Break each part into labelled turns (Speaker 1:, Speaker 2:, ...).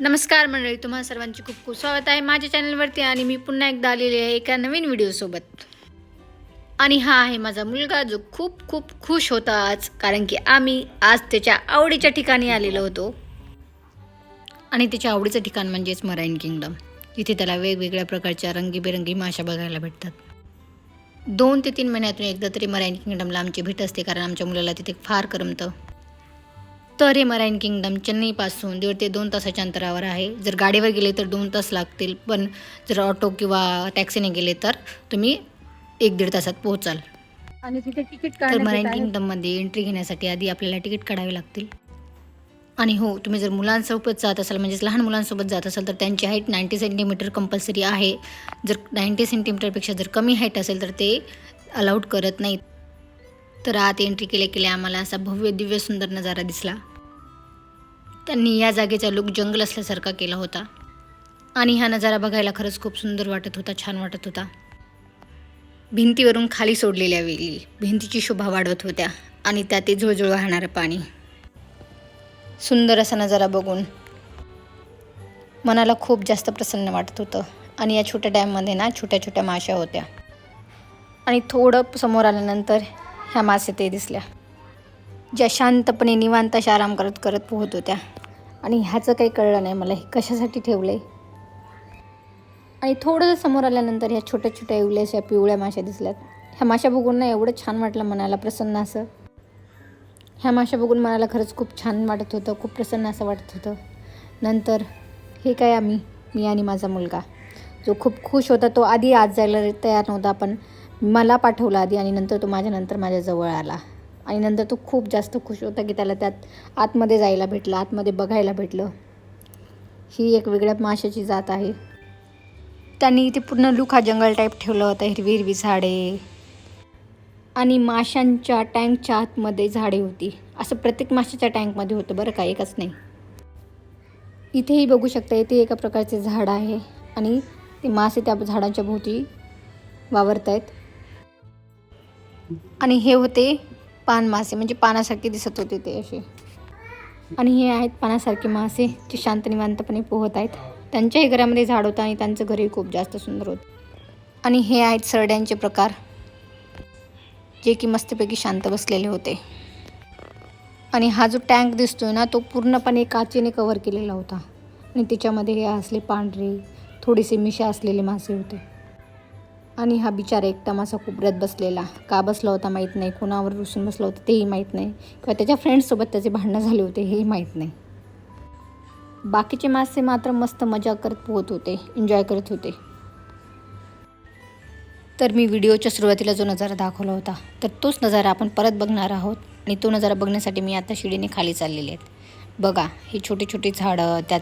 Speaker 1: नमस्कार मंडळी तुम्हा सर्वांचे खूप खूप स्वागत आहे माझ्या चॅनलवरती आणि मी पुन्हा एकदा आलेली आहे एका नवीन व्हिडिओसोबत. आणि हा आहे माझा मुलगा जो खूप खूप खुश होता आज कारण की आम्ही आज त्याच्या आवडीच्या ठिकाणी आलेलो होतो. आणि त्याच्या आवडीचं ठिकाण म्हणजेच मराईन किंगडम. इथे त्याला वेगवेगळ्या प्रकारच्या रंगीबेरंगी माशा बघायला भेटतात. दोन ते तीन महिन्यातून एकदा तरी मराईन किंगडमला आमची भेट असते कारण आमच्या मुलाला तिथे फार करमतं. तर हे मराईन किंगडम चेन्नईपासून दीड ते दोन तासाच्या अंतरावर आहे. जर गाडीवर गेले तर दोन तास लागतील पण जर ऑटो किंवा टॅक्सीने गेले तर तुम्ही एक दीड तासात पोहोचाल.
Speaker 2: आणि तिथे तिकीट
Speaker 1: तर मराईन. किंगडममध्ये एंट्री घेण्यासाठी आधी आपल्याला तिकीट काढावे लागतील. आणि हो तुम्ही जर मुलांसोबत जात असाल म्हणजेच लहान मुलांसोबत जात असाल तर त्यांची हाईट नाईंटी सेंटीमीटर कंपल्सरी आहे. जर नाईंटी सेंटीमीटरपेक्षा जर कमी हाईट असेल तर ते अलाउड करत नाहीत. तर आत एंट्री केल्या केल्या आम्हाला असा भव्य दिव्य सुंदर नजारा दिसला. त्यांनी या जागेचा लुक जंगल असल्यासारखा केला होता. आणि हा नजारा बघायला खरंच खूप सुंदर वाटत होता छान वाटत होता. भिंतीवरून खाली सोडलेल्या वेली भिंतीची शोभा वाढवत होत्या आणि त्यात ते झुळझुळ वाहणारं पाणी. सुंदर असा नजारा बघून मनाला खूप जास्त प्रसन्न वाटत होतं. आणि या छोट्या डॅममध्ये ना छोट्या छोट्या माश्या होत्या. आणि थोडं समोर आल्यानंतर ह्या मासे ते दिसल्या. ज्या शांतपणे निवांत अशा आराम करत करत पोहत होत्या. आणि ह्याचं काही कळलं नाही मला हे कशासाठी ठेवलं आहे आणि थोडंसं समोर आल्यानंतर ह्या छोट्या छोट्या इवल्याशा पिवळ्या माश्या दिसल्यात. ह्या माशा बघून ना एवढं छान वाटलं मनाला प्रसन्न असं. ह्या माशा बघून मनाला खरंच खूप छान वाटत होतं खूप प्रसन्न असं वाटत होतं. नंतर हे काय आम्ही मी आणि माझा मुलगा. जो खूप खुश होता तो आधी आज जायला तयार नव्हता पण मला पाठवला आधी आणि नंतर तो माझ्यानंतर माझ्याजवळ आला. आणि नंतर तो खूप जास्त खुश होता की त्याला त्यात आतमध्ये जायला भेटलं आतमध्ये बघायला भेटलं. ही एक वेगळ्या माशाची जात आहे. त्यांनी इथे पूर्ण लुखा जंगल टाईप ठेवलं होतं हिरवी हिरवी झाडे. आणि माशांच्या टँकच्या आतमध्ये झाडे होती. असं प्रत्येक माशाच्या टँकमध्ये होतं बरं का एकच नाही. इथेही बघू शकता इथे एका प्रकारचे झाड आहे. आणि ते मासे त्या झाडांच्या भोवती वावरत आहेत आणि हे होते पान मासे म्हणजे पानासारखे दिसत होते ते असे. आणि हे आहेत पानासारखे मासे जे शांत निवांतपणे पोहत आहेत त्यांच्याही घरामध्ये झाड होतं आणि त्यांचं घरही खूप जास्त सुंदर होतं. आणि हे आहेत सरड्यांचे प्रकार जे की मस्तपैकी शांत बसलेले होते. आणि हा जो टँक दिसतोय ना तो पूर्णपणे काचेने कवर केलेला होता. आणि त्याच्यामध्ये हे असले पांढरे थोडेसे मिशा असलेले मासे होते. आणि हा बिचारा एकटा मासा कोपऱ्यात बसलेला. का बसला होता माहीत नाही. कोणावर रुसून बसला होता तेही माहीत नाही. किंवा त्याच्या फ्रेंड्ससोबत त्याचे भांडणं झाले होते हेही माहीत नाही. बाकीचे मासे मात्र मस्त मजा करत पोहत होते. एन्जॉय करत होते. तर मी व्हिडिओच्या सुरुवातीला जो नजारा दाखवला होता तर तोच नजारा आपण परत बघणार आहोत. आणि तो नजारा बघण्यासाठी मी आता शिडीने खाली चाललेले आहेत. बघा हे छोटे छोटे झाडं त्यात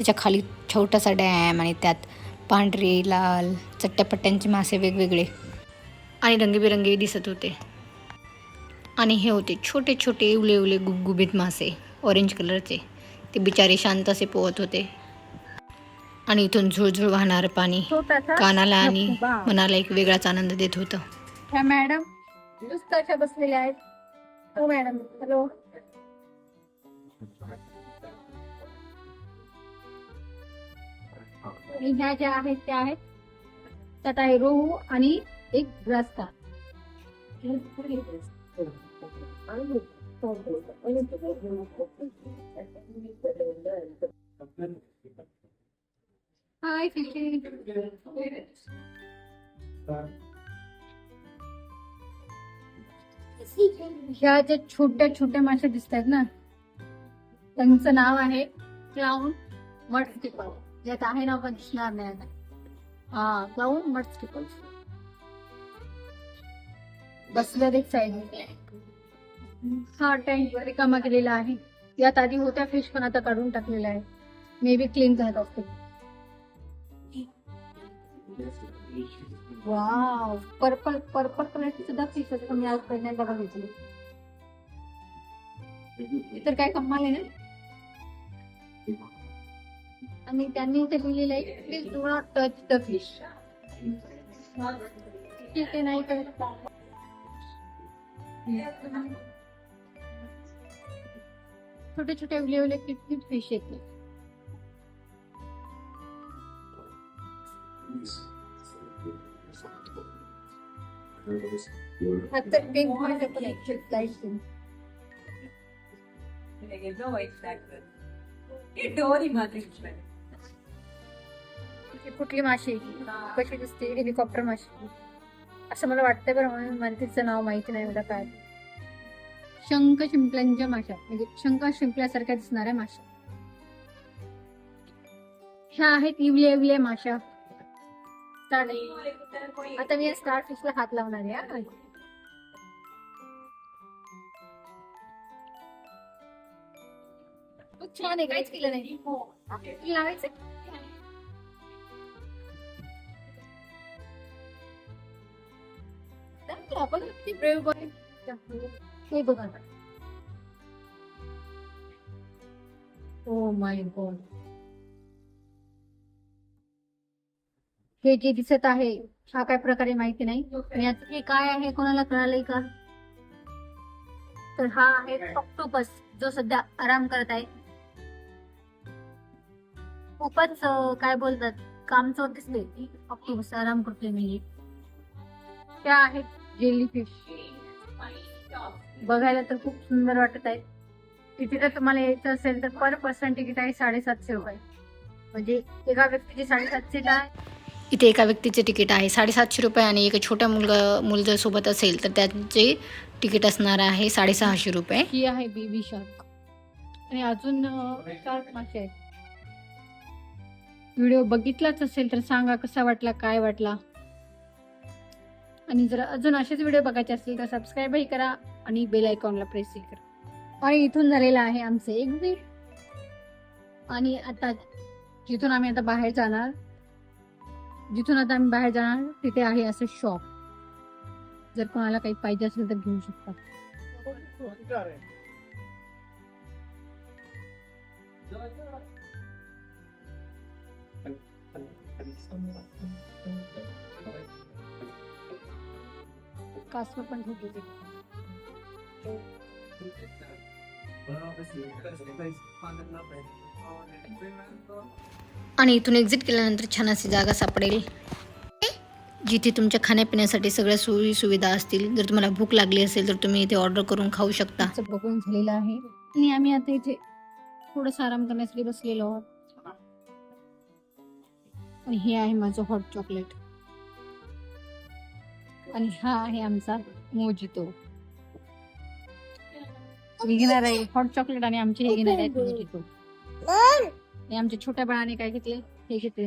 Speaker 1: त्याच्याखाली छोटासा डॅम आणि त्यात पांढरे लाल चट्ट्यापट्ट्यांचे मासे वेगवेगळे आणि रंगीबेरंगी दिसत होते. आणि हे होते छोटे छोटे उले उले गुबगुबीत मासे ऑरेंज कलरचे ते बिचारे शांत असे पोहत होते. आणि इथून झुळझुळ वाहणारं पाणी कानाला आणि. मनाला एक वेगळाच आनंद देत होतं.
Speaker 2: ह्या मॅडम बसलेल्या आहेत. हो मॅडम हॅलो. आणि ह्या ज्या आहेत त्या आहेत त्यात आहे रोहू आणि एक ग्रास्ता हाय ह्या ज्या छोट्या छोट्या मासे दिसत आहेत ना त्यांचं नाव आहे क्लाउन मड जे आहे ना पण दिसणार नाही आता. हा जाऊन मड स्टिपल बसल्या हा टँक रिकामा केलेला आहे. यात आधी होत्या फिश पण आता काढून टाकलेला आहे मे बी क्लीन झालं असते वाव पर्पल पर्पल कलरची सुद्धा फिश असते. मी आज पहिल्यांदा बघितली. इतर काय कमाल आहे ना? आणि त्यांनी इथे लिहिलेलं आहे please do not touch the fish ठीक आहे नाही कळत छोटे छोटे उलेवले किती फिश येते. आता डोरी मात्र ही कुठली माशी कशी दिसते? हेलिकॉप्टर माशी असं मला वाटतंय बरं म्हणून मला तिचं नाव माहिती नाही मला काय. शंख शिंपल्यांच्या माशा. म्हणजे शंख शिंपल्यासारख्या दिसणाऱ्या माशा. ह्या आहेत इवल्या इवल्या माशा. आता मी स्टार फिशला हात लावणार आहे हा. खूप छान आहे काहीच केलं नाही. तुला लावायचं दाखव आपण किती प्रयोग हे बघा ओ माय गॉड हे जे दिसत आहे हा काय प्रकारे माहिती नाही. आणि हे काय आहे कोणाला कळालंय का? तर हा आहे ऑक्टोपस जो सध्या आराम करत आहे. खूपच काय बोलतात काम चोर दिसले ऑक्टोपस आराम करतोय म्हणजे त्या आहेत जेलीफिश बघायला तर खूप सुंदर वाटत आहे. तिथे तर तुम्हाला यायचं असेल तर पर पर्सन तिकीट आहे साडेसातशे रुपये. म्हणजे एका व्यक्तीची साडेसातशे आहे.
Speaker 1: इथे एका व्यक्तीचे तिकीट आहे साडेसातशे रुपये आणि एक छोटा मुलगा मुल जर सोबत असेल तर त्याचे तिकीट असणार आहे साडेसहाशे रुपये.
Speaker 2: ही आहे बेबी शार्क आणि अजून शार्क मासे आहेत. व्हिडिओ बघितलाच असेल तर सांगा कसा वाटला काय वाटला? आणि जर अजून असेच व्हिडिओ बघायचे असतील तर सबस्क्राईबही करा आणि बेल आयकॉनला प्रेसही करा. आणि इथून झालेलं आहे आमचं एक्झिट आणि आता जिथून आम्ही आता बाहेर जाणार जिथून आता आम्ही बाहेर जाणार तिथे आहे असं शॉप जर कोणाला काही पाहिजे असेल तर घेऊ शकता. कासव पण खूप होते
Speaker 1: आणि इथून एक्झिट केल्यानंतर छान अशी जागा सापडेल. जिथे तुमच्या खाण्यापिण्यासाठी सगळ्या सोयी सुविधा असतील जर तुम्हाला भूक लागली असेल तर तुम्ही इथे ऑर्डर करून खाऊ शकता.
Speaker 2: बघून झालेलं आहे. आणि आम्ही आता इथे थोडस आराम करण्यासाठी बसलेलो आहोत. आणि हे आहे माझं हॉट चॉकलेट आणि हा आहे आमचा मोजितो मी घेणार आहे हॉट चॉकलेट आणि आमचे हे घेणार आहेत मोजितो आणि आमच्या छोट्या बाळाने काय घेतले? हे घेतले.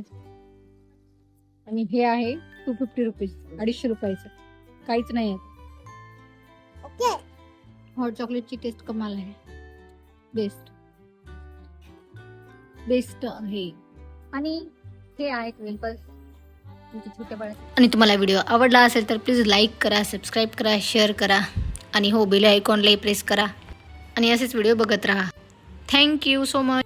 Speaker 2: आणि हे आहे टू फिफ्टी रुपीज अडीचशे रुपयाचं. काहीच नाही आहे. हॉट चॉकलेटची टेस्ट कमाल आहे. बेस्ट बेस्ट आहे. आणि हे आहेत वेफर्स तुमच्या छोट्या
Speaker 1: आणि तुम्हाला व्हिडिओ आवडला असेल तर प्लीज लाईक करा सबस्क्राईब करा शेअर करा. आणि हो बेल आयकॉनलाही प्रेस करा. आणि असेच व्हिडिओ बघत राहा. Thank you so much